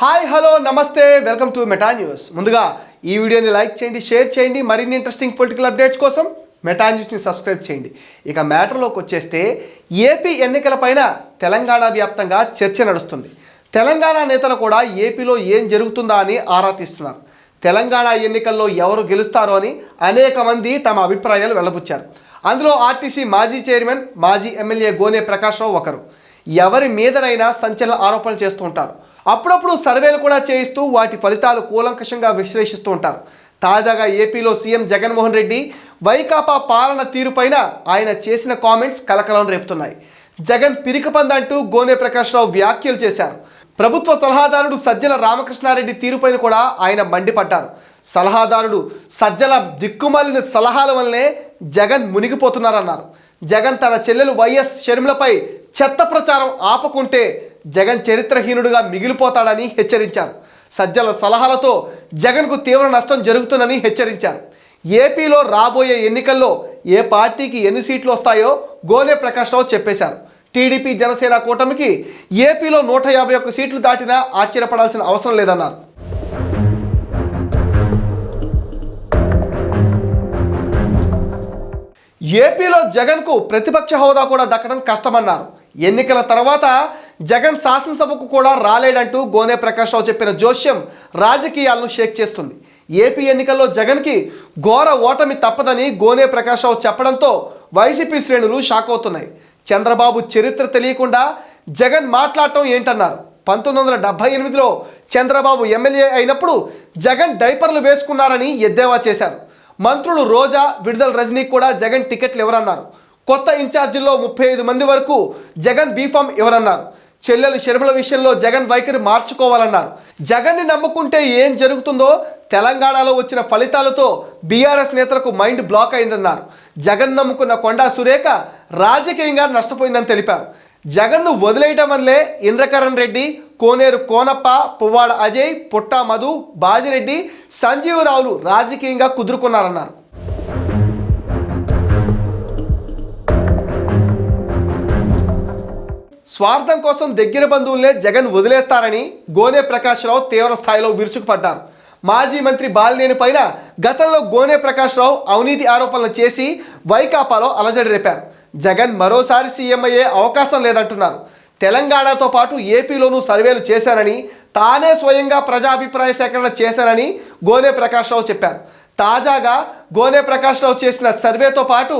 Hi hello నమస్తే welcome to Meta news. ముందుగా ఈ వీడియోని లైక్ చేయండి షేర్ చేయండి మరిన్ని ఇంట్రెస్టింగ్ పొలిటికల్ అప్డేట్స్ కోసం మెటా న్యూస్ని సబ్స్క్రైబ్ చేయండి. ఇక మ్యాటర్లోకి వచ్చేస్తే ఏపీ ఎన్నికలపైన తెలంగాణ వ్యాప్తంగా చర్చ నడుస్తుంది. తెలంగాణ నేతలు కూడా ఏపీలో ఏం జరుగుతుందా అని ఆరా తీస్తున్నారు. తెలంగాణ ఎన్నికల్లో ఎవరు గెలుస్తారో అని అనేక మంది తమ అభిప్రాయాలు వెళ్ళబుచ్చారు. అందులో ఆర్టీసీ మాజీ చైర్మన్ మాజీ ఎమ్మెల్యే గోనే ప్రకాశ్రావు ఒకరు. ఎవరి మీదనైనా సంచలన ఆరోపణలు చేస్తూ ఉంటారు. అప్పుడప్పుడు సర్వేలు కూడా చేయిస్తూ వాటి ఫలితాలు కూలంకషంగా విశ్లేషిస్తూ ఉంటారు. తాజాగా ఏపీలో సీఎం జగన్మోహన్ రెడ్డి వైకాపా పాలన తీరుపైన ఆయన చేసిన కామెంట్స్ కలకలం రేపుతున్నాయి. జగన్ పిరికపందంటూ గోనె ప్రకాశ్రావు వ్యాఖ్యలు చేశారు. ప్రభుత్వ సలహాదారుడు సజ్జల రామకృష్ణారెడ్డి తీరుపైన కూడా ఆయన మండిపడ్డారు. సలహాదారుడు సజ్జల దిక్కుమాలిన సలహాల వల్లనే జగన్ మునిగిపోతున్నారన్నారు. జగన్ తన చెల్లెలు వైఎస్ షర్మిలపై చెత్త ప్రచారం ఆపకుంటే జగన్ చరిత్రహీనుడుగా మిగిలిపోతాడని హెచ్చరించారు. సజ్జల సలహాలతో జగన్కు తీవ్ర నష్టం జరుగుతుందని హెచ్చరించారు. ఏపీలో రాబోయే ఎన్నికల్లో ఏ పార్టీకి ఎన్ని సీట్లు వస్తాయో గోలే ప్రకాశ్రావు చెప్పేశారు. టీడీపీ జనసేన కూటమికి ఏపీలో నూట యాభై ఒక్క సీట్లు దాటినా ఆశ్చర్యపడాల్సిన అవసరం లేదన్నారు. ఏపీలో జగన్కు ప్రతిపక్ష హోదా కూడా దక్కడం కష్టమన్నారు. ఎన్నికల తర్వాత జగన్ శాసనసభకు కూడా రాలేడంటూ గోనె ప్రకాశ్రావు చెప్పిన జోస్యం రాజకీయాలను షేక్ చేస్తుంది. ఏపీ ఎన్నికల్లో జగన్కి ఘోర ఓటమి తప్పదని గోనె ప్రకాశ్రావు చెప్పడంతో వైసీపీ శ్రేణులు షాక్ అవుతున్నాయి. చంద్రబాబు చరిత్ర తెలియకుండా జగన్ మాట్లాడటం ఏంటన్నారు? పంతొమ్మిది వందల డెబ్బై ఎనిమిదిలో చంద్రబాబు ఎమ్మెల్యే అయినప్పుడు జగన్ డైపర్లు వేసుకున్నారని ఎద్దేవా చేశారు. మంత్రులు రోజా విడుదల రజనీ కూడా జగన్ టికెట్లు ఎవరన్నారు కొత్త ఇన్ఛార్జీల్లో ముప్పై ఐదు మంది వరకు జగన్ బీఫామ్ ఇవ్వరన్నారు. చెల్లెలు షర్మిల విషయంలో జగన్ వైఖరి మార్చుకోవాలన్నారు. జగన్ని నమ్ముకుంటే ఏం జరుగుతుందో తెలంగాణలో వచ్చిన ఫలితాలతో బీఆర్ఎస్ నేతలకు మైండ్ బ్లాక్ అయిందన్నారు. జగన్ నమ్ముకున్న కొండా సురేఖ రాజకీయంగా నష్టపోయిందని తెలిపారు. జగన్ను వదిలేయటం వల్లే ఇంద్రకరణ్ రెడ్డి కోనేరు కోనప్ప పువ్వాడ అజయ్ పుట్టా మధు బాజిరెడ్డి సంజీవరావులు రాజకీయంగా కుదురుకున్నారన్నారు. స్వార్థం కోసం దగ్గర బంధువులనే జగన్ వదిలేస్తారని గోనె ప్రకాశ్రావు తీవ్ర స్థాయిలో విరుచుకుపడ్డారు. మాజీ మంత్రి బాలినేని పైన గతంలో గోనె ప్రకాశ్రావు అవినీతి ఆరోపణలు చేసి వైకాపాలో అలజడి రేపారు. జగన్ మరోసారి సీఎం అయ్యే అవకాశం లేదంటున్నారు. తెలంగాణతో పాటు ఏపీలోనూ సర్వేలు చేశారని తానే స్వయంగా ప్రజాభిప్రాయ సేకరణ చేశారని గోనె ప్రకాశ్రావు చెప్పారు. తాజాగా గోనే ప్రకాష్ రావు చేసిన సర్వేతో పాటు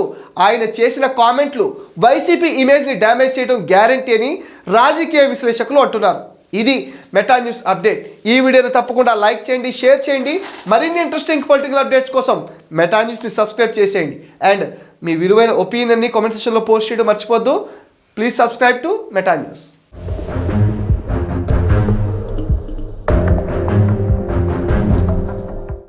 ఆయన చేసిన కామెంట్లు వైసీపీ ఇమేజ్ని డ్యామేజ్ చేయడం గ్యారంటీ అని రాజకీయ విశ్లేషకులు అంటున్నారు. ఇది మెటా న్యూస్ అప్డేట్. ఈ వీడియోని తప్పకుండా లైక్ చేయండి షేర్ చేయండి. మరిన్ని ఇంట్రెస్టింగ్ పొలిటికల్ అప్డేట్స్ కోసం మెటా న్యూస్ని సబ్స్క్రైబ్ చేసేయండి. అండ్ మీ విలువైన ఒపీనియన్ని కామెంట్ సెక్షన్లో పోస్ట్ చేయడం మర్చిపోద్దు please subscribe to Meta news.